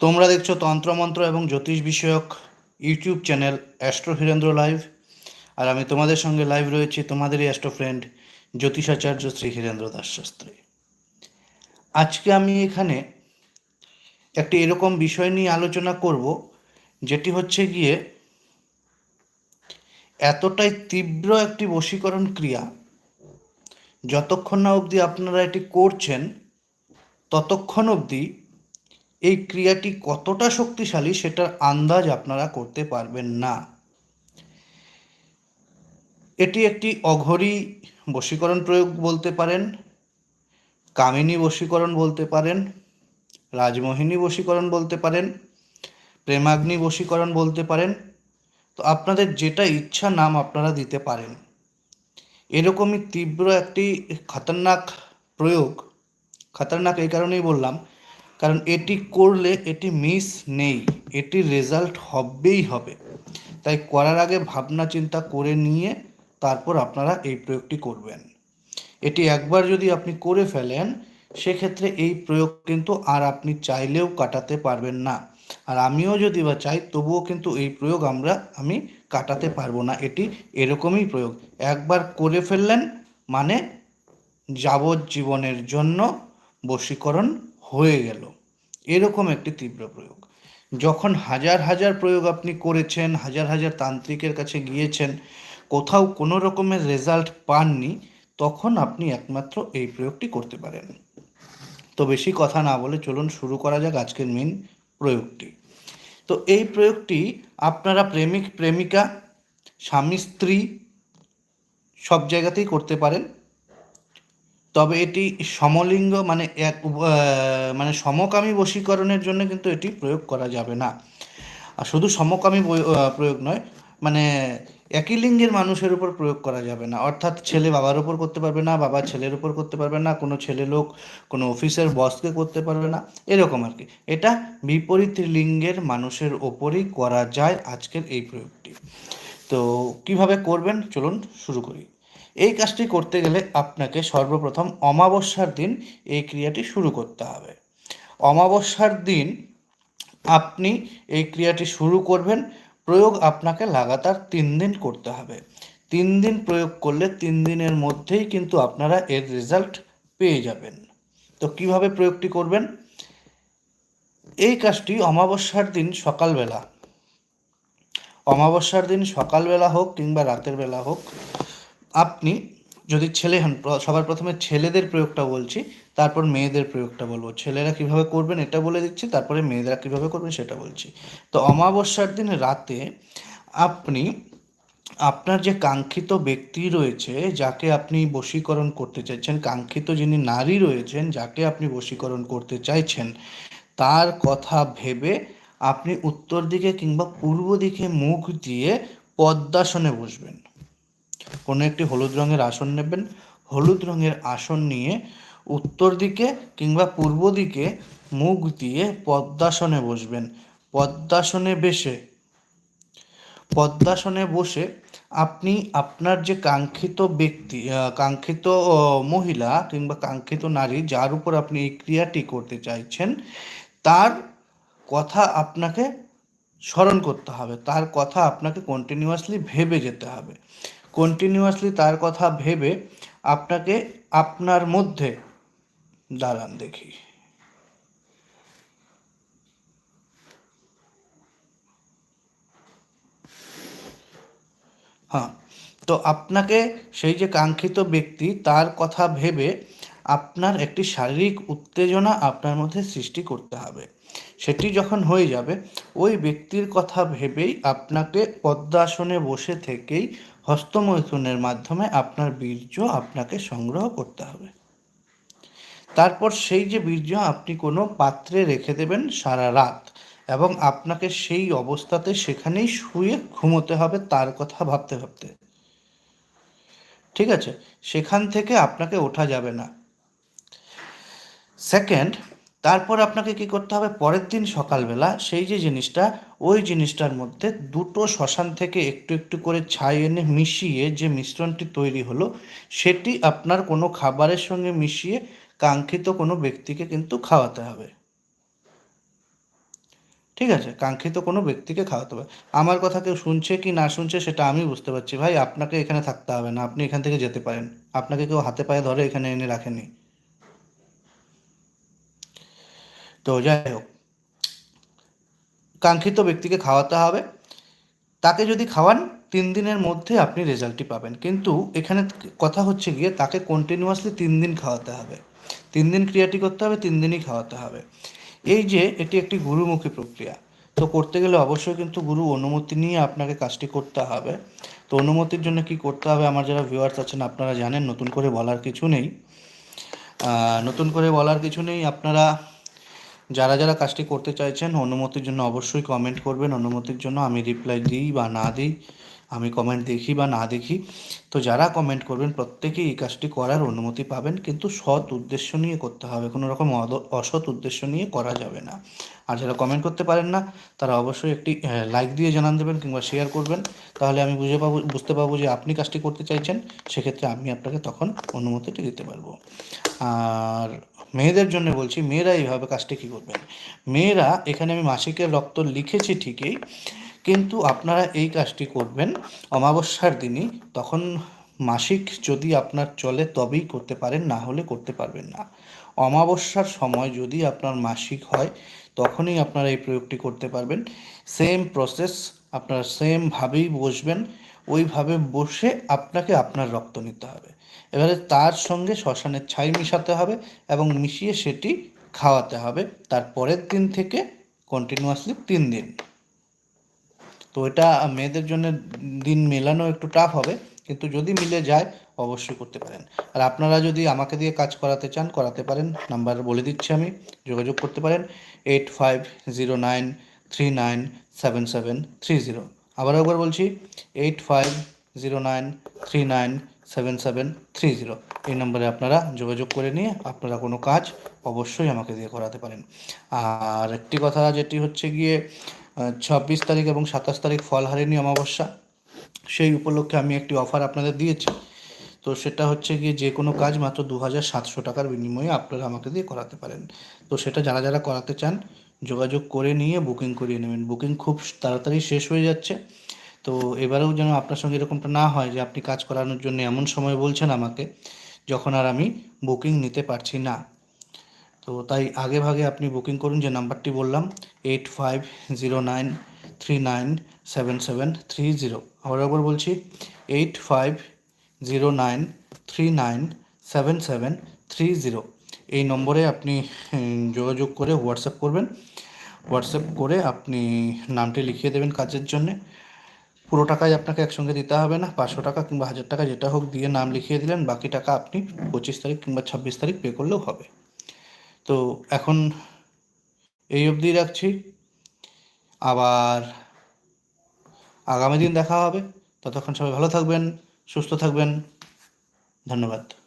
তোমরা দেখছ তন্ত্রমন্ত্র এবং জ্যোতিষ বিষয়ক YouTube channel astro Hirendra live. আর আমি তোমাদের সঙ্গে লাইভ রয়েছি তোমাদেরই অ্যাস্ট্রো ফ্রেন্ড জ্যোতিষাচার্য শ্রী হীরেন্দ্র দাস শাস্ত্রী। আজকে আমি এখানে একটি এরকম বিষয় নিয়ে আলোচনা করব, যেটি হচ্ছে গিয়ে এতটাই তীব্র একটি বশীকরণ ক্রিয়া, যতক্ষণ না অবধি আপনারা এটি করছেন, ততক্ষণ অবধি এই ক্রিয়াটি কতটা শক্তিশালী সেটার আন্দাজ আপনারা করতে পারবেন না। এটি একটি অঘরী বশীকরণ প্রয়োগ বলতে পারেন, কামিনী বশীকরণ বলতে পারেন, রাজমোহিনী বশীকরণ বলতে পারেন, প্রেমাগ্নি বশীকরণ বলতে পারেন। তো আপনাদের যেটা ইচ্ছা নাম আপনারা দিতে পারেন। এরকমই তীব্র একটি খতরনাক প্রয়োগ, খতরনাক এই কারণেই বললাম কারণ এটি করলে এটি মিস নেই, এটির রেজাল্ট হবেই হবে। তাই করার আগে ভাবনা চিন্তা করে নিয়ে তারপর আপনারা এই প্রয়োগটি করবেন। এটি একবার যদি আপনি করে ফেলেন, সেক্ষেত্রে এই প্রয়োগ কিন্তু আর আপনি চাইলেও কাটাতে পারবেন না। আর আমিও যদি বা চাই, তবুও কিন্তু এই প্রয়োগ আমরা, আমি কাটাতে পারব না। এটি এরকমই প্রয়োগ। একবার করে ফেললেন মানে যাবজ্জীবনের জন্য বশীকরণ হয়ে গেল। এরকম একটি তীব্র প্রয়োগ। যখন হাজার হাজার প্রয়োগ আপনি করেছেন, হাজার হাজার তান্ত্রিকের কাছে গিয়েছেন, কোথাও কোনো রকমের রেজাল্ট পাননি, তখন আপনি একমাত্র এই প্রয়োগটি করতে পারেন। তো বেশি কথা না বলে চলুন শুরু করা যাক আজকের মেন প্রয়োগটি। তো এই প্রয়োগটি আপনারা প্রেমিক, প্রেমিকা, স্বামী, স্ত্রী সব জায়গাতেই করতে পারেন। তবে এটি সমলিঙ্গ মানে এক মানে সমকামী বশীকরণের জন্য কিন্তু এটি প্রয়োগ করা যাবে না। আর শুধু সমকামী প্রয়োগ নয় মানে একই লিঙ্গের মানুষের উপর প্রয়োগ করা যাবে না। অর্থাৎ ছেলে বাবার উপর করতে পারবে না, বাবা ছেলের উপর করতে পারবে না, কোনো ছেলে লোক, কোনো অফিসের বসকে করতে পারবে না, এরকম আর কি। এটা বিপরীত লিঙ্গের মানুষের ওপরই করা যায় আজকের এই প্রয়োগটি। তো কীভাবে করবেন? চলুন শুরু করি। এই কাজটি করতে গেলে আপনাকে সর্বপ্রথম অমাবস্যার দিন এই ক্রিয়াটি শুরু করতে হবে। অমাবস্যার দিন আপনি এই ক্রিয়াটি শুরু করবেন, প্রয়োগ আপনাকে লাগাতার তিন দিন করতে হবে। তিন দিন প্রয়োগ করলে তিন দিনের মধ্যেই কিন্তু আপনারা এর রেজাল্ট পেয়ে যাবেন। তো কীভাবে প্রয়োগটি করবেন? এই কাজটি অমাবস্যার দিন সকালবেলা। অমাবস্যার দিন সকালবেলা হোক কিংবা রাতের বেলা হোক আপনি যদি ছেলে হন সবার প্রথমে ছেলেদের প্রয়োগটা বলছি, তারপর মেয়েদের প্রয়োগটা বলব। ছেলেরা কীভাবে করবেন এটা বলে দিচ্ছি, তারপরে মেয়েরা কীভাবে করবেন সেটা বলছি। তো অমাবস্যার দিন রাতে আপনি, আপনার যে কাঙ্ক্ষিত ব্যক্তি রয়েছে, যাকে আপনি বশীকরণ করতে চাইছেন, কাঙ্ক্ষিত যিনি নারী রয়েছেন, যাকে আপনি বশীকরণ করতে চাইছেন, তার কথা ভেবে আপনি উত্তর দিকে কিংবা পূর্ব দিকে মুখ দিয়ে পদ্মাসনে বসবেন। কোনো একটি হলুদ রঙের আসন নেবেন। হলুদ রঙের আসন নিয়ে উত্তর দিকে কিংবা পূর্ব দিকে মুখ দিয়ে পদ্মাসনে বসবেন। পদ্মাসনে বেশে পদ্মাসনে বসে আপনি আপনার যে কাঙ্ক্ষিত ব্যক্তি কাঙ্ক্ষিত মহিলা কিংবা কাঙ্ক্ষিত নারী যার উপর আপনি এই ক্রিয়াটি করতে চাইছেন, তার কথা আপনাকে স্মরণ করতে হবে। তার কথা আপনাকে কন্টিনিউয়াসলি ভেবে যেতে হবে। কন্টিনিউয়াসলি তার কথা ভেবে আপনাকে আপনার মধ্যে দাঁড়ান দেখি। হ্যাঁ তো আপনাকে সেই যে কাঙ্ক্ষিত ব্যক্তি তার কথা ভেবে আপনার একটি শারীরিক উত্তেজনা আপনার মধ্যে সৃষ্টি করতে হবে। সেটি যখন হয়ে যাবে, ওই ব্যক্তির কথা ভেবেই আপনাকে পদ্মাসনে বসে থেকেই হস্তমৈথুনের মাধ্যমে আপনার বীর্য আপনাকে সংগ্রহ করতে হবে। তারপর সেই যে বীর্য আপনি কোনো পাত্রে রেখে দেবেন সারা রাত এবং আপনাকে সেই অবস্থাতে সেখানেই শুয়ে ঘুমোতে হবে তার কথা ভাবতে ভাবতে। ঠিক আছে? সেখান থেকে আপনাকে ওঠা যাবে না। সেকেন্ড তারপর আপনাকে কি করতে হবে? পরের দিন সকালবেলা সেই যে জিনিসটা, ওই জিনিসটার মধ্যে দুটো শ্মশান থেকে একটু একটু করে ছাই এনে মিশিয়ে যে মিশ্রণটি তৈরি হলো, সেটি আপনার কোনো খাবারের সঙ্গে মিশিয়ে কাঙ্ক্ষিত কোনো ব্যক্তিকে কিন্তু খাওয়াতে হবে। ঠিক আছে? কাঙ্ক্ষিত কোনো ব্যক্তিকে খাওয়াতে হবে। আমার কথা কেউ শুনছে কি না শুনছে সেটা আমি বুঝতে পারছি। ভাই, আপনাকে এখানে থাকতে হবে না। আপনি এখান থেকে যেতে পারেন। আপনাকে কেউ হাতে পায়ে ধরে এখানে এনে রাখেনি। তো যাই হোক। কাঙ্ক্ষিত ব্যক্তিকে খাওয়াতে হবে। তাকে যদি খাওয়ান, তিন দিনের মধ্যে আপনি রেজাল্টটি পাবেন। কিন্তু এখানে কথা হচ্ছে গিয়ে, তাকে কন্টিনিউয়াসলি তিন দিন খাওয়াতে হবে। তিন দিন ক্রিয়াটি করতে হবে, তিন দিনই খাওয়াতে হবে। এই যে, এটি একটি গুরুমুখী প্রক্রিয়া। তো করতে গেলে অবশ্যই কিন্তু গুরু অনুমতি নিয়ে আপনাকে কাজটি করতে হবে। তো অনুমতির জন্য কি করতে হবে? আমার যারা ভিউয়ার্স আছেন, আপনারা জানেন, নতুন করে বলার কিছু নেই। নতুন করে বলার কিছু নেই। আপনারা যারা যারা কাজটি করতে চাইছেন, অনুমতির জন্য অবশ্যই কমেন্ট করবেন। অনুমতির জন্য আমি রিপ্লাই দিই বা না দিই। আমি কমেন্ট দেখি বা না দেখি, তো যারা কমেন্ট করবেন প্রত্যেকেই এই কাজটি করার অনুমতি পাবেন, কিন্তু সৎ উদ্দেশ্য নিয়ে করতে হবে, কোনো রকম অসৎ উদ্দেশ্য নিয়ে করা যাবে না। আর যারা কমেন্ট করতে পারেন না, তারা অবশ্যই একটি লাইক দিয়ে জানান দেবেন কিংবা শেয়ার করবেন, তাহলে আমি বুঝে পাবো, বুঝতে পারব যে আপনি কাজটি করতে চাইছেন, সেক্ষেত্রে আমি আপনাকে তখন অনুমতিটি দিতে পারব। আর মেয়েদের জন্য বলছি, মেয়েরা এইভাবে কাজটি কী করবেন? মেয়েরা, এখানে আমি মাসিকের রক্ত লিখেছি ঠিকই কিন্তু আপনারা এই কাজটি করবেন অমাবস্যার দিনই। তখন মাসিক যদি আপনার চলে তবেই করতে পারেন, না হলে করতে পারবেন না। অমাবস্যার সময় যদি আপনার মাসিক হয়, তখনই আপনারা এই প্রয়োগটি করতে পারবেন। সেম প্রসেস আপনারা সেমভাবেই বসবেন। ওইভাবে বসে আপনাকে আপনার রক্ত নিতে হবে। এবারে তার সঙ্গে শ্মশানের ছাই মিশাতে হবে এবং মিশিয়ে সেটি খাওয়াতে হবে। তার পরের দিন থেকে কন্টিনিউয়াসলি তিন দিন। তো এটা মেয়েদের জন্য দিন মেলানো একটু টাফ হবে, কিন্তু যদি মিলে যায়, অবশ্যই করতে পারেন। আর আপনারা যদি আমাকে দিয়ে কাজ করাতে চান, করাতে পারেন। নাম্বার বলে দিচ্ছি আমি, যোগাযোগ করতে পারেন। Eight five zero nine three nine seven seven three zero আবার একবার বলছি eight five zero nine three nine seven seven three zero এই নম্বরে আপনারা যোগাযোগ করে নিয়ে, আপনারা কোনো কাজ অবশ্যই আমাকে দিয়ে করাতে পারেন। আর একটি কথা যেটি হচ্ছে গিয়ে ছাব্বিশ তারিখ এবং সাতাশ তারিখ ফলহারিণী অমাবস্যা। সেই উপলক্ষে আমি একটি অফার আপনাদের দিয়েছি। তো সেটা হচ্ছে গিয়ে যে কোনো কাজ মাত্র দু হাজার সাতশো টাকার বিনিময়ে আপনারা আমাকে দিয়ে করাতে পারেন। তো সেটা যারা যারা করাতে চান, যোগাযোগ করে নিয়ে বুকিং করিয়ে নেবেন। বুকিং খুব তাড়াতাড়ি শেষ হয়ে যাচ্ছে। তো এবারেও যেন আপনার সঙ্গে এরকমটা না হয় যে আপনি কাজ করানোর জন্য এমন সময় বলছেন আমাকে, যখন আর আমি বুকিং নিতে পারছি না। তো তাই আগে ভাগে আপনি বুকিং করুন, যে নাম্বারটি বললাম eight five zero nine three nine seven seven three zero আবার একবার বলছি eight five zero nine three nine seven seven three zero এই নম্বরে আপনি যোগাযোগ করে হোয়াটসঅ্যাপ করবেন। হোয়াটসঅ্যাপ করে আপনি নামটি লিখিয়ে দেবেন কাজের জন্যে। পুরো টাকাই আপনাকে একসঙ্গে দিতে হবে না, পাঁচশো টাকা কিংবা হাজার টাকা যেটা হোক দিয়ে নাম লিখিয়ে দিলেন, বাকি টাকা আপনি পঁচিশ তারিখ কিংবা ছাব্বিশ তারিখ পে করলেও হবে। তো এখন এই অবধি রাখছি। আবার আগামী দিন দেখা হবে। ততক্ষণ সবাই ভালো থাকবেন, সুস্থ থাকবেন। ধন্যবাদ।